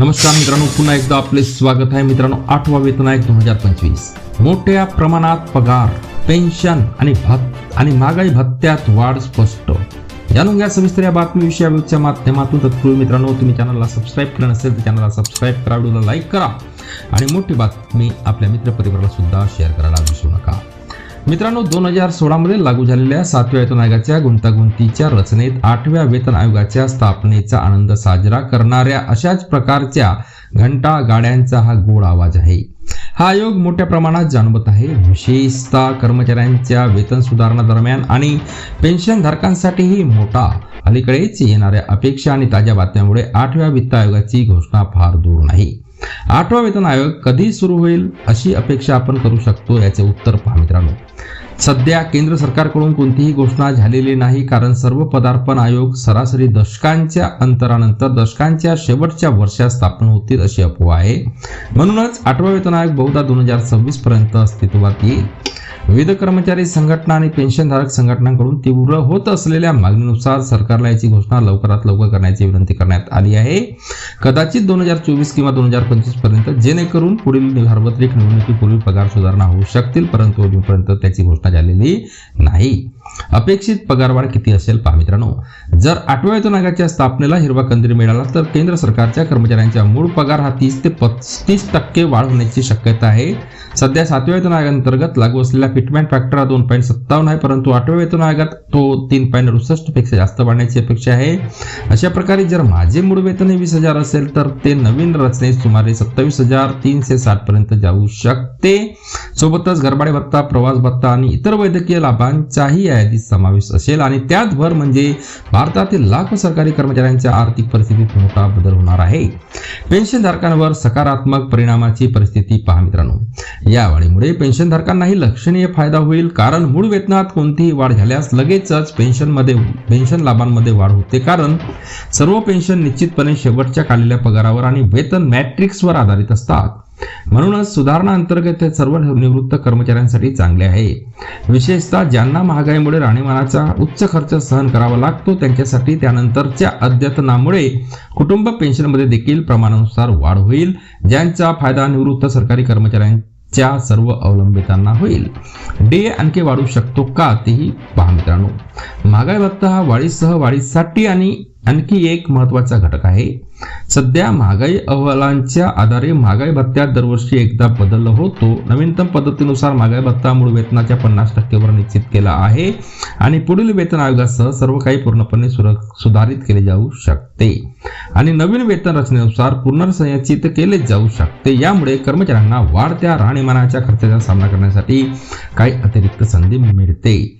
नमस्कार मित्रांनो पुन्हा एकदा आपले स्वागत आहे. मित्रांनो आठवा वेतन आयोग दोन हजार पंचवीस. मोठ्या प्रमाणात पगार पेन्शन आणि भत आणि महागाई भत्त्यात वाढ स्पष्ट. जाणून घ्या सविस्तर या बातमीविषयाच्या माध्यमातून. तत्पूर्वी मित्रांनो तुम्ही चॅनलला सबस्क्राईब केलं नसेल तर चॅनलला सबस्क्राईब करा व्हिडिओला लाईक करा. आणि मोठी बातमी आपल्या मित्रपरिवाराला सुद्धा शेअर करायला विसरू नका. मित्रांनो दोन हजार सोळामध्ये लागू झालेल्या सातव्या वेतन आयोगाच्या गुंतागुंतीच्या रचनेत आठव्या वेतन आयोगाच्या स्थापनेचा आनंद साजरा करणाऱ्या अशाच प्रकारच्या घंटा गाड्यांचा हा गोड आवाज आहे. हा आयोग मोठ्या प्रमाणात जाणवत आहे. विशेषतः कर्मचाऱ्यांच्या वेतन सुधारणा दरम्यान आणि पेन्शनधारकांसाठीही मोठा. अलीकडेच येणाऱ्या अपेक्षा आणि ताज्या बातम्यामुळे आठव्या वित्त आयोगाची घोषणा फार दूर नाही. आठवा वेतन आयोग कधी सुरू होईल अशी अपेक्षा आपण करू शकतो याचे उत्तर पहा मित्रांनो. सध्या केंद्र सरकारकडून कोणतीही घोषणा झालेली नाही कारण सर्व पदार्पण आयोग सरासरी दशकांच्या अंतरानंतर दशकांच्या शेवटच्या वर्षात स्थापन होतील अशी अफवा आहे. म्हणूनच आठवा वेतन आयोग बहुधा दोन हजार सव्वीस पर्यंत अस्तित्वात येईल. विविध कर्मचारी संघटना आणि पेन्शनधारक संघटनांकडून तीव्र होत असलेल्या मागणीनुसार सरकारला याची घोषणा लवकरात लवकर करण्याची विनंती करण्यात आली आहे. कदाचित दोन हजार चोवीस किंवा दोन हजार पंचवीसपर्यंत जेणेकरून पुढील सार्वत्रिक निवडणुकीपूर्वी पगार सुधारणा होऊ शकतील परंतु अजूनपर्यंत त्याची घोषणा झालेली नाही. अपेक्षित पगारवाढ किती असेल पहा मित्रांनो. जर आठव्या वेतन आयोगाच्या स्थापनेला हिरवा कंदील मिळाला तर केंद्र सरकारच्या कर्मचाऱ्यांच्या मूळ पगार हा तीस ते पस्तीस टक्के वाढ होण्याची शक्यता आहे. सध्या सातव्या वेतन आयोगांतर्गत लागू असलेल्या फिटमेंट फॅक्टर दोन पॉईंट सत्तावन्न आहे परंतु आठव्या वेतन आयोगात तो तीन पॉईंट अडुसष्टपेक्षा जास्त वाढण्याची अपेक्षा आहे. अशा प्रकारे जर माझे मूळ वेतन वीस हजार असेल तर ते नवीन रचनेत सुमारे सत्तावीस हजार तीनशे साठ पर्यंत जाऊ शकते. सोबतच घरभाडे भत्ता प्रवास भत्ता आणि इतर वैद्यकीय लाभांचाही यादीत समावेश असेल. आणि त्यात भर म्हणजे भारतातील लाखो सरकारी कर्मचाऱ्यांच्या आर्थिक परिस्थितीत मोठा बदल होणार आहे. पेन्शनधारकांवर सकारात्मक परिणामाची परिस्थिती पहा मित्रांनो. या वाढीमुळे पेन्शनधारकांनाही लक्षणीय फायदा होईल कारण मूळ वेतनात कोणतीही वाढ झाल्यास लगेचच पेन्शनमध्ये पेन्शन लाभांमध्ये वाढ होते कारण सर्व पेन्शन निश्चितपणे शेवटच्या काढलेल्या पगारावर आणि वेतन मॅट्रिक्सवर आधारित असतात. म्हणूनच सुधारणा अंतर्गत हे सर्व निवृत्त कर्मचाऱ्यांसाठी चांगले आहे. विशेषतः ज्यांना महागाईमुळे राहणीमानाचा उच्च खर्च सहन करावा लागतो त्यांच्यासाठी त्यानंतरच्या अद्यतनामुळे कुटुंब पेन्शनमध्ये देखील प्रमाणानुसार वाढ होईल ज्यांचा फायदा निवृत्त सरकारी कर्मचाऱ्यांच्या सर्व अवलंबितांना होईल. डे आणखी वाढू शकतो का तेही पहा मित्रांनो. महागाई भत्ता हा वाढीसह वाढीसाठी आणि आणखी एक महत्त्वाचा घटक आहे. सध्या महागाई अहवालांच्या आधारे महागाई भत्त्यात दरवर्षी एकदा बदल होतो. नवीनतम पद्धतीनुसार महागाई भत्ता मूळ वेतनाच्या पन्नास टक्केवर निश्चित केला आहे आणि पुढील वेतन आयोगासह सर्व काही पूर्णपणे सुर सुधारित केले जाऊ शकते. आणि नवीन वेतन रचनेनुसार पुनर्संरचित केले जाऊ शकते. यामुळे कर्मचाऱ्यांना वाढत्या राहणीमानाच्या खर्चाचा सामना करण्यासाठी काही अतिरिक्त संधी मिळते.